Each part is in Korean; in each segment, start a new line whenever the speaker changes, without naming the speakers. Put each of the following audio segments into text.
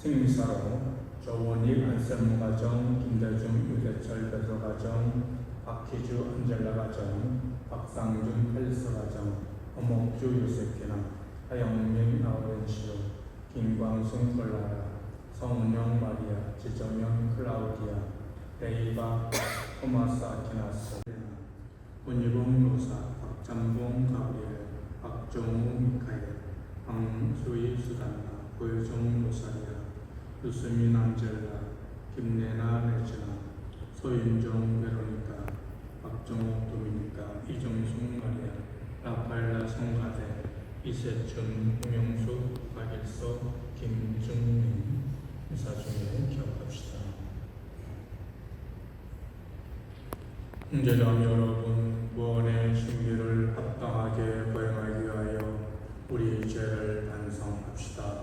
승리사로 조원익 안셀무가정, 김대중, 유대철 베드로가정, 박희주 안젤라 가정, 박상준 펠리스 가정, 어목주 요세피나, 하영민 라우렌시오, 김광순 콜라라, 성은영 마리아, 지정현 클라우디아, 데이바 토마스 아키나스, 문희봉 로사, 박장봉 가브리엘, 박정우 미카엘, 황수희 수단나, 고효정 로사리아, 유수민 안젤라, 김내나 레지나, 소윤정 베로니카, 박정욱 도미니카, 이정숙 마리아, 라파엘라 성가대, 이세춘, 홍영수, 박일서, 김중민. 인사 중에 기억합시다. 형제자매 여러분, 구원의 신비를 합당하게 거행하기 위하여 우리 죄를 반성합시다.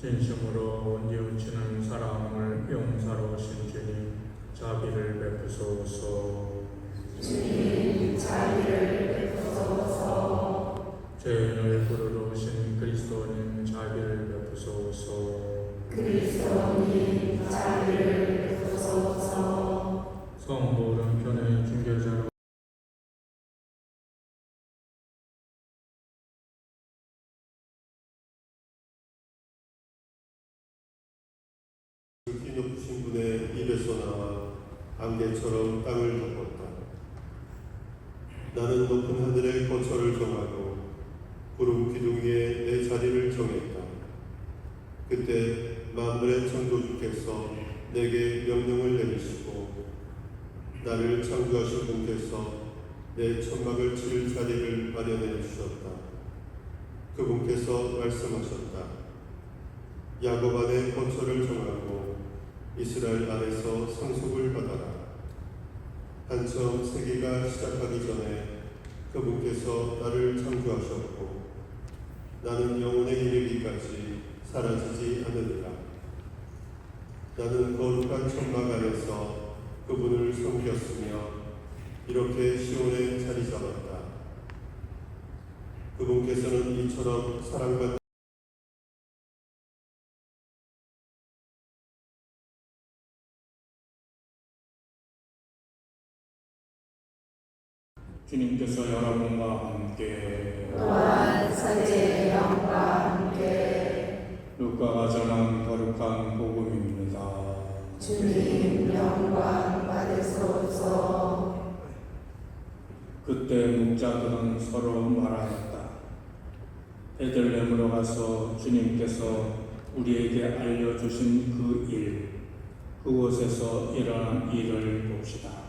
진심으로 뉘우치는 사랑을 용사로 오신 주님 자비를 베푸소서.
주님 자비를 베푸소서.
죄인을 부르러 오신 그리스도님 자비를 베푸소서.
그리스도님 자비를 베푸소서.
성도
키 높으신 분의 입에서 나와 안개처럼 땅을 덮었다. 나는 높은 하늘의 거처를 정하고 구름 기둥 위에 내 자리를 정했다. 그때 만물의 창조주께서 내게 명령을 내리시고 나를 창조하신 분께서 내 천막을 칠 자리를 마련해 주셨다. 그분께서 말씀하셨다. 야곱 안에 거처를 정하고 이스라엘 안에서 상속을 받아라. 한참 세계가 시작하기 전에 그분께서 나를 창조하셨고 나는 영원에 이르기까지 사라지지 않으리라. 나는 거룩한 천막 안에서 그분을 섬겼으며 이렇게 시온에 자리 잡았다. 그분께서는 이처럼 사랑받는
주님께서 여러분과 함께
또한 사제의 영과 함께
루카가 전한 거룩한 복음입니다.
주님 영광 받으소서
그때 목자들은 서로 말하였다. 베들레헴으로 가서 주님께서 우리에게 알려주신 그 일, 그곳에서 일어난 일을 봅시다.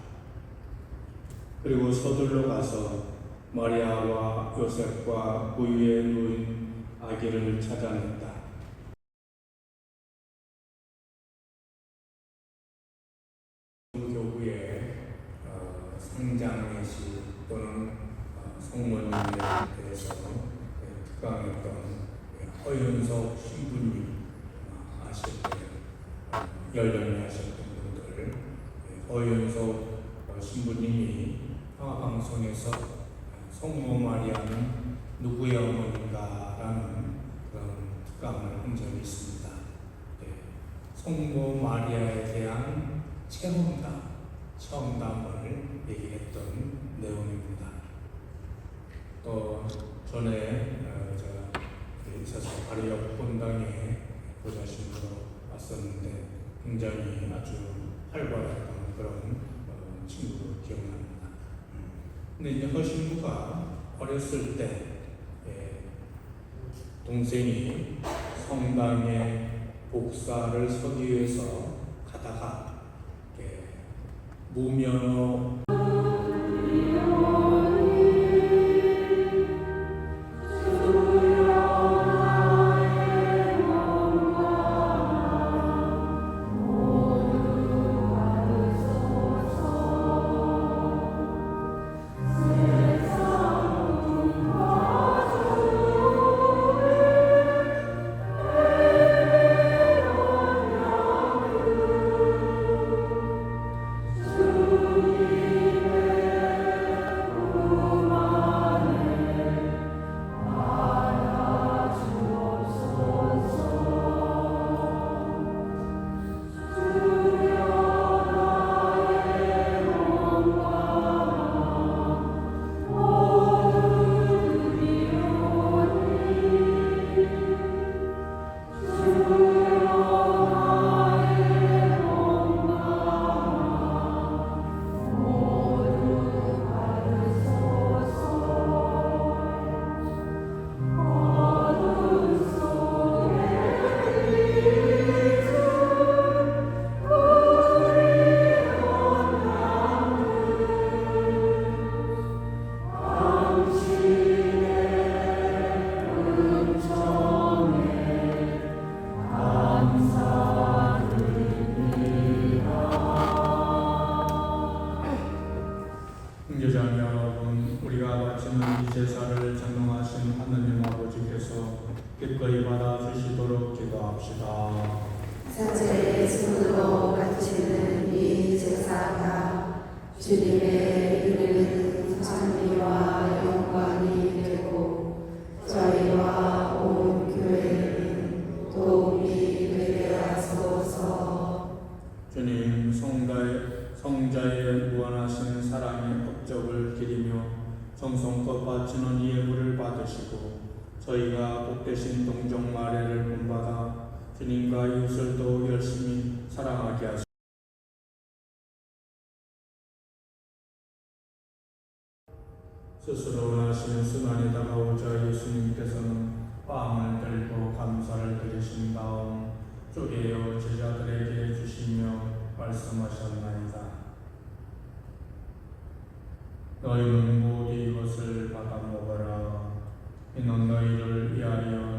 그리고 서둘러 가서 마리아와 요셉과 그 위에 누인 아기를 찾아냈다. 교구의 어, 성장례시 또는 어, 성모님에 대해서 예, 특강했던 예, 허윤석 신부님 어, 아실. 어, 연령이 하셨던 분들 예, 허윤석 어, 신부님이 평화방송에서 성모 마리아는 누구의 어머니인가라는 그런 특강을 한 적이 있습니다. 예, 성모 마리아에 대한 체험담, 체험담을 얘기했던 내용입니다. 또 전에 어, 제가 그 있어서 바로 옆 본당에 보좌신으로 왔었는데 굉장히 아주 활발했던 그런 어, 친구로 기억납니다. 음. 근데 이제 허신부가 어렸을 때 예, 동생이 성당에 복사를 서기 위해서 가다가 이렇게 무면 성자의, 무한하신 사랑의 업적을 기리며 정성껏 바치는 이 예물을 받으시고 저희가 복되신 동정 마례를 본받아 주님과 이웃을 더욱 열심히 사랑하게 하시고 스스로 원하시는 순환이 다가오자 예수님께서는 빵을 들고 감사를 드리신 다음 쪼개어 제자들에게 주시며 말씀하셨나이다. 너희는 모두 이것을 받아 먹어라. 이는 너희를 위하여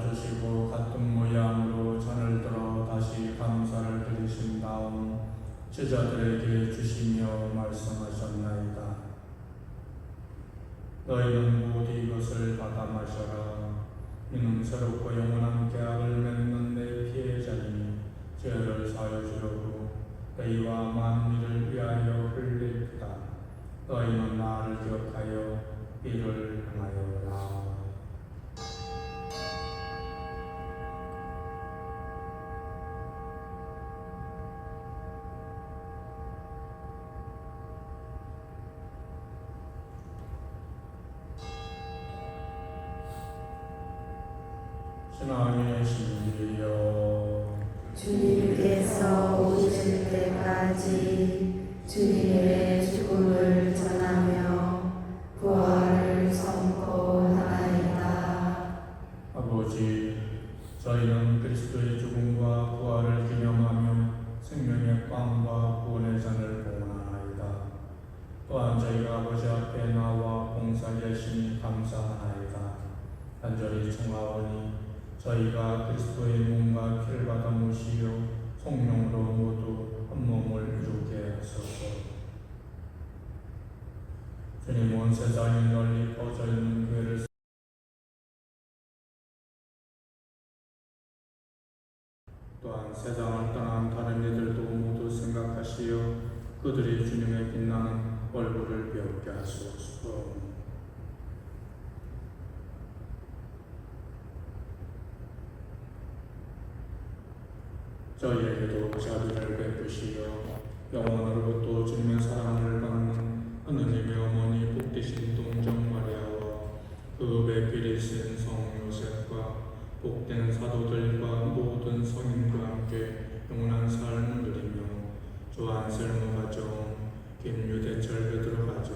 주시고 같은 모양으로 잔을 들어 다시 감사를 드리신 다음 제자들에게 주시며 말씀하셨나이다. 너희는 모두 이것을 받아 마셔라. 이는 새롭고 영원한 계약을 맺는 내 피해자니 죄를 사여 주려고 너희와 만민을 위하여 흘리다. 너희는 나를 기억하여 이를 행하여라. 신앙의 신이여
주님께서 오실 때까지 주님의 죽음을 전하며 부활을 선포하나이다.
아버지 저희는 그리스도의 죽음과 부활을 기념하며 생명의 빵과 구원의 잔을 봉헌하나이다. 또한 저희가 아버지 앞에 나와 봉사하시니 감사하나이다. 간절히 청하오니 저희가 그리스도의 몸과 피를 받아 모시어 성령으로 모두 한 몸을 이루게 하소서 주님 온 세상에 널리 퍼져 있는 교회를 또한 세상을 떠난 다른 이들도 모두 생각하시어 그들이 주님의 빛나는 얼굴을 배우게 하소서. 저희에게도 자비를 베푸시어 영원으로부터 주님의 사랑을 받는 하느님의 어머니 복되신 동정 마리아와 그 배필이신 성 요셉과 복된 사도들과 모든 성인과 함께 영원한 삶을 누리며 조한셀모 가정, 김유대철 베드로 가정,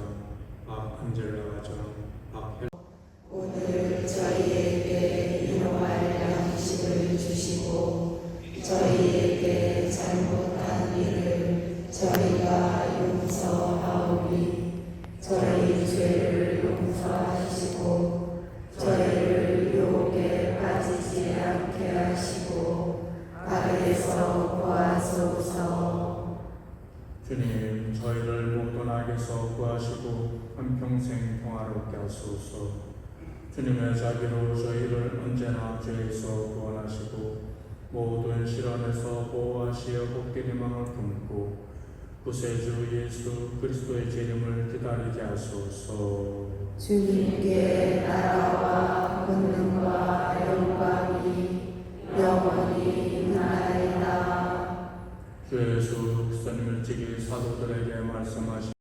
하소서
주님의 자비로 저희를 언제나 죄에서 구원하시고 모든 실현에서 보호하시어 복된 희망을 품고 구세주 예수 그리스도의 재림을 기다리게 하소서
주님께 나라와 권능과 영광이 영원히 있나이다.
주 예수 그리스도님을 지기 사도들에게 말씀하시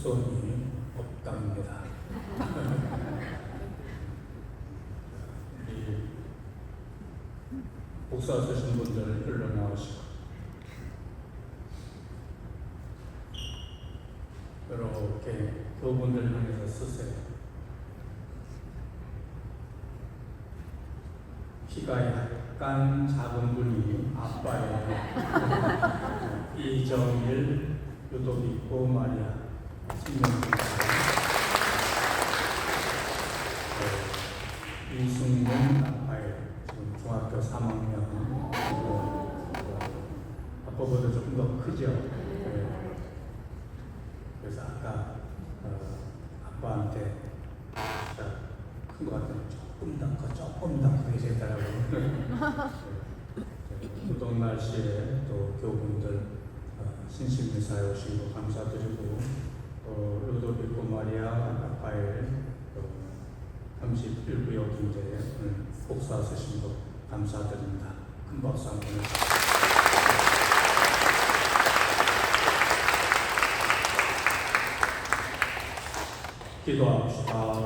손이 없답니다. 복사 쓰신 분들 일로 나오시고 이렇게 그분들 향해서 쓰세요. 키가 약간 작은 분이 아빠예요. 이정일, 마리아, 신명입니다. 네. 이승문 아빠예요. 지금 중학교 3학년. 아빠보다 조금 더 크죠. 네. 그래서 아까 어, 아빠한테 진짜 큰것 같아요. 조금 더 커, 조금 더 되더라고요. 무더운 날씨에 또 교분들 어, 신신미사에 오신 거 감사드리고 또 루도비코 마리아 아빠의 또 31구역인데 오늘 복사 쓰신 거 감사드립니다. 큰 박수 한번. 기도합시다.